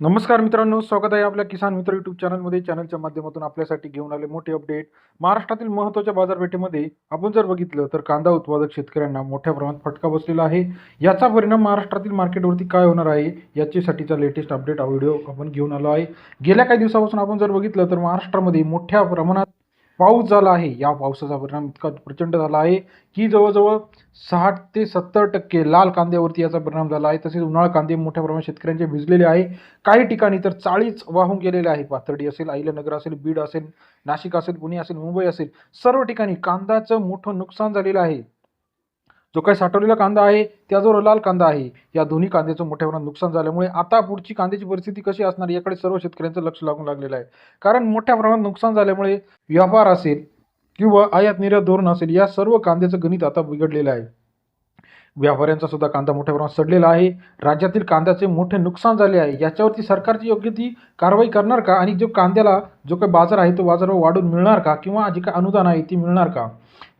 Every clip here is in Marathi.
नमस्कार मित्रांनो स्वागत आहे आपल्या किसान मित्र युट्यूब चॅनलमध्ये चॅनलच्या माध्यमातून आपल्यासाठी घेऊन आले मोठे अपडेट महाराष्ट्रातील महत्त्वाच्या बाजारपेठेमध्ये आपण जर बघितलं तर कांदा उत्पादक शेतकऱ्यांना मोठ्या प्रमाणात फटका बसलेला आहे. याचा परिणाम महाराष्ट्रातील मार्केटवरती काय होणार आहे याच्यासाठीचा लेटेस्ट अपडेट हा व्हिडिओ आपण घेऊन आलो आहे. गेल्या काही दिवसापासून आपण जर बघितलं तर महाराष्ट्रामध्ये मोठ्या प्रमाणात पाऊस झाला आहे. या पावसाचा परिणाम इतका प्रचंड झाला आहे की जवळजवळ साठ ते सत्तर टक्के लाल कांद्यावरती याचा परिणाम झाला आहे. तसेच उन्हाळ कांदे मोठ्या प्रमाणात शेतकऱ्यांचे भिजलेले आहे. काही ठिकाणी तर चाळीच वाहून गेलेले आहे. पाथर्डी असेल अहिल्यानगर असेल बीड असेल नाशिक असेल पुणे असेल मुंबई असेल सर्व ठिकाणी कांद्याचं मोठं नुकसान झालेलं आहे. जो काही साठवलेला कांदा आहे त्याजवळ लाल कांदा आहे. या दोन्ही कांद्याचं मोठ्या प्रमाणात नुकसान झाल्यामुळे आता पुढची कांद्याची परिस्थिती कशी असणार याकडे सर्व शेतकऱ्यांचं लक्ष लागून लागलेलं आहे. कारण मोठ्या प्रमाणात नुकसान झाल्यामुळे व्यापार असेल किंवा आयात निर्यात धोरण असेल या सर्व कांद्याचं गणित आता बिघडलेलं आहे. व्यापाऱ्यांचा सुद्धा कांदा मोठ्या प्रमाणात सडलेला आहे. राज्यातील कांद्याचे मोठे नुकसान झाले आहे. याच्यावरती सरकारची योग्य ती कारवाई करणार का? आणि जो कांद्याला जो काही बाजार आहे तो बाजारावर वाढून मिळणार का? किंवा जी काही अनुदान आहे ती मिळणार का?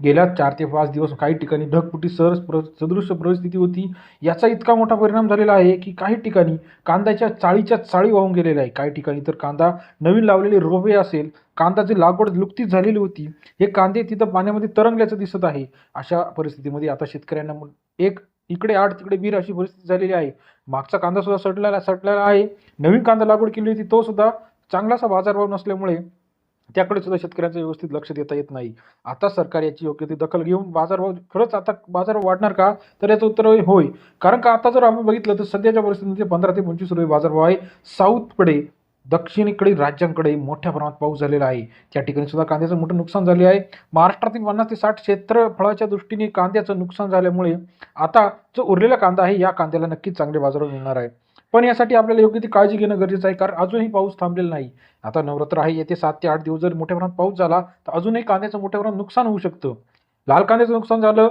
गेल्या चार ते पाच दिवस काही ठिकाणी ढगपुटी सरस प्र सदृश्य परिस्थिती होती. याचा इतका मोठा परिणाम झालेला आहे की काही ठिकाणी कांद्याच्या चाळीच्या चाळी वाहून गेलेल्या आहे. काही ठिकाणी तर कांदा नवीन लावलेले रोपे असेल कांद्याची लागवड नुकतीच झालेली होती. हे कांदे तिथं पाण्यामध्ये तरंगल्याचं दिसत आहे. अशा परिस्थितीमध्ये आता शेतकऱ्यांना एक इकडे आठ तिकडे बीर अशी परिस्थिती झालेली आहे. मागचा कांदा सुद्धा सडलेला सटलेला आहे. नवीन कांदा लागवड केली होती तो सुद्धा चांगलासा बाजारभाव नसल्यामुळे त्याकडे सुद्धा शेतकऱ्यांचं व्यवस्थित लक्ष देता येत नाही. आता सरकार याची योग्य ती दखल घेऊन बाजारभाव खरंच आता बाजारभाव वाढणार का? तर याचं उत्तर होय. कारण का आता जर आपण बघितलं तर सध्याच्या परिस्थितीमध्ये पंधरा ते पंचवीस रुपये बाजारभाव आहे. साऊथकडे दक्षिणेकडील राज्यांकडे मोठ्या प्रमाणात पाऊस झालेला आहे. त्या ठिकाणी सुद्धा कांद्याचं मोठं नुकसान झाले आहे. महाराष्ट्रातील पन्नास ते साठ क्षेत्रफळाच्या दृष्टीने कांद्याचं नुकसान झाल्यामुळे आता जो उरलेला कांदा आहे या कांद्याला नक्कीच चांगले बाजारभाव मिळणार आहे. पण यासाठी आपल्याला योग्य ती काळजी घेणं गरजेचं आहे कारण अजूनही पाऊस थांबलेला नाही. आता नवरात्र आहे येते सात ते आठ दिवस जर मोठ्या प्रमाणात पाऊस झाला तर अजूनही कांद्याचं मोठ्या प्रमाणात नुकसान होऊ शकतं. लाल कांद्याचं नुकसान झालं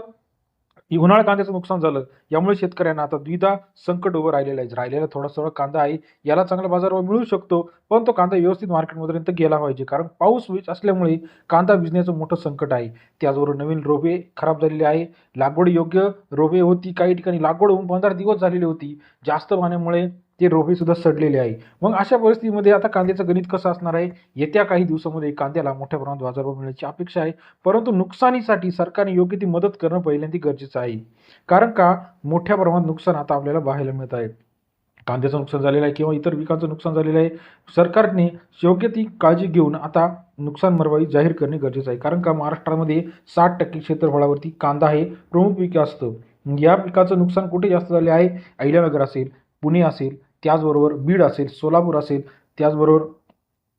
ही उन्हाळ कांद्याचं नुकसान झालं. यामुळे शेतकऱ्यांना आता द्विधा संकट उभं राहिलेलं आहे. राहिलेला थोडा थोडा कांदा आहे. याला चांगला बाजारभाव मिळू शकतो पण तो कांदा व्यवस्थित मार्केटमध्येपर्यंत गेला पाहिजे. कारण पाऊस असल्यामुळे कांदा भिजण्याचं मोठं संकट आहे. त्याचबरोबर नवीन रोपे खराब झालेले आहे. लागवड योग्य रोपे होती. काही ठिकाणी लागवड होऊन पंधरा दिवस झालेली होती. जास्त पाण्यामुळे ते रोपेसुद्धा सडलेले आहे. मग अशा परिस्थितीमध्ये आता कांद्याचं गणित कसं असणार आहे? येत्या काही दिवसामध्ये कांद्याला मोठ्या प्रमाणात बाजारभाव मिळण्याची अपेक्षा आहे. परंतु नुकसानीसाठी सरकारने योग्य ती मदत करणं पहिल्यांदा गरजेचं आहे. कारण का? मोठ्या प्रमाणात नुकसान आता आपल्याला पाहायला मिळत आहे. कांद्याचं नुकसान झालेलं आहे किंवा इतर पिकांचं नुकसान झालेलं आहे. सरकारने योग्य ती काळजी घेऊन आता नुकसान भरपाई जाहीर करणे गरजेचं आहे. कारण का? महाराष्ट्रामध्ये साठ टक्के क्षेत्रफळावरती कांदा हे प्रमुख पीक असतं. या पिकाचं नुकसान कुठे जास्त झाले आहे? अहिल्यानगर असेल पुणे असेल त्याचबरोबर बीड असेल सोलापूर असेल त्याचबरोबर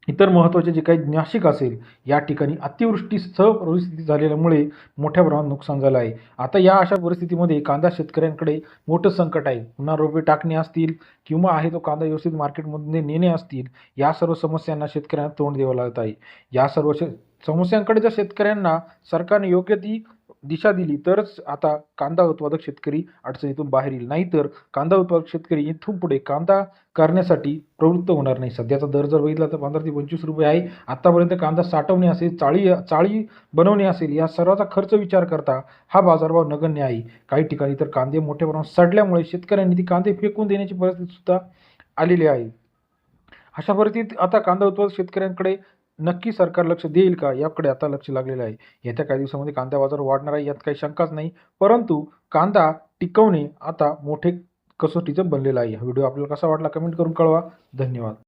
इतर महत्त्वाचे जे काही नाशिक असेल या ठिकाणी अतिवृष्टीसह परिस्थिती झालेल्यामुळे मोठ्या प्रमाणात नुकसान झालं आहे. आता या अशा परिस्थितीमध्ये कांदा शेतकऱ्यांकडे मोठं संकट आहे. पुन्हा रोपे टाकणे असतील किंवा आहे तो कांदा व्यवस्थित मार्केटमध्ये नेणे असतील या सर्व समस्यांना शेतकऱ्यांना तोंड द्यावं लागत आहे. या सर्व शे समस्यांकडे जर शेतकऱ्यांना सरकारने योग्य ती दिशा दिली तरच आता कांदा उत्पादक शेतकरी अडचणीतून बाहेर येईल. नाहीतर कांदा उत्पादक शेतकरी इथून पुढे कांदा करण्यासाठी प्रवृत्त होणार नाही. सध्याचा दर जर बघितला तर पंधरा ते पंचवीस रुपये आहे. आत्तापर्यंत कांदा साठवणे असेल चाळी चाळी बनवणे असेल या सर्वाचा खर्च विचार करता हा बाजारभाव नगण्य आहे. काही ठिकाणी तर कांदे मोठ्या प्रमाणात सडल्यामुळे शेतकऱ्यांनी ती कांदे फेकून देण्याची परिस्थितीसुद्धा आलेली आहे. अशा परिस्थितीत आता कांदा उत्पादक शेतकऱ्यांकडे नक्की सरकार लक्ष देईल का? याकडे आता लक्ष लागलेलं आहे. येत्या काही दिवसामध्ये कांदा बाजार वाढणार आहे यात काही शंकाच नाही. परंतु कांदा टिकवणे आता मोठे कसोटीचं बनलेलं आहे. हा व्हिडिओ आपल्याला कसा वाटला कमेंट करून कळवा. धन्यवाद.